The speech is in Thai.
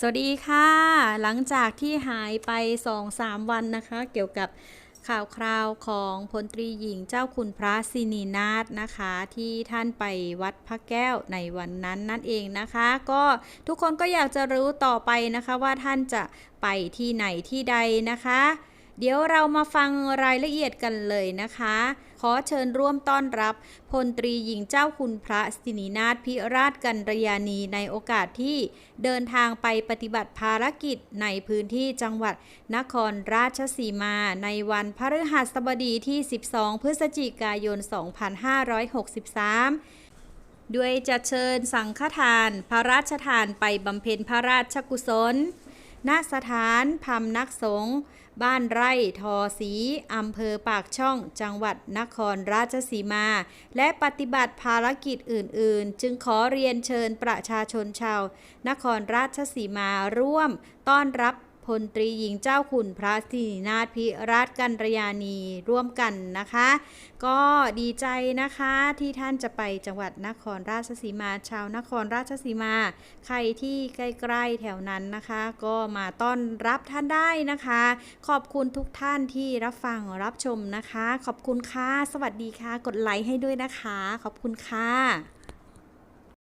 สวัสดีค่ะ หลังจากที่หายไป 2-3 วันนะคะ เกี่ยวกับข่าวคราวของพลตรีหญิงเจ้าคุณพระสินีนาถนะคะ ที่ท่านไปวัดพระแก้วในวันนั้นนั่นเองนะคะ ก็ทุกคนก็อยากจะรู้ต่อไปนะคะว่าท่านจะไปที่ไหนที่ใดนะคะ เดี๋ยวเรามาฟังรายละเอียดกันเลยนะคะ ขอเชิญร่วมต้อนรับพลตรีหญิงเจ้าคุณพระสินีนาถพิราชกันรยานีในโอกาสที่เดินทางไปปฏิบัติภารกิจในพื้นที่จังหวัดนครราชสีมา ในวันพฤหัสบดีที่ 12 พฤศจิกายน 2563ด้วยจะเชิญสังฆทาน พระราชทานไปบำเพ็ญพระราชกุศล ณสถานพำนักสงฆ์บ้านไร่ทอสีอำเภอปากช่อง จังหวัดนครราชสีมา และปฏิบัติภารกิจอื่น ๆ จึงขอเรียนเชิญประชาชนชาว นครราชสีมาร่วม ต้อนรับ พลตรีหญิงเจ้าขุนพระสิรินาถพิราชกันรยานีร่วมกันนะคะ ก็ดีใจนะคะที่ท่านจะไปจังหวัดนครราชสีมา ชาวนครราชสีมา ใครที่ใกล้ๆแถวนั้นนะคะ ก็มาต้อนรับท่านได้นะคะ ขอบคุณทุกท่านที่รับฟังรับชมนะคะ ขอบคุณค่ะ สวัสดีค่ะ กดไลค์ให้ด้วยนะคะ ขอบคุณค่ะ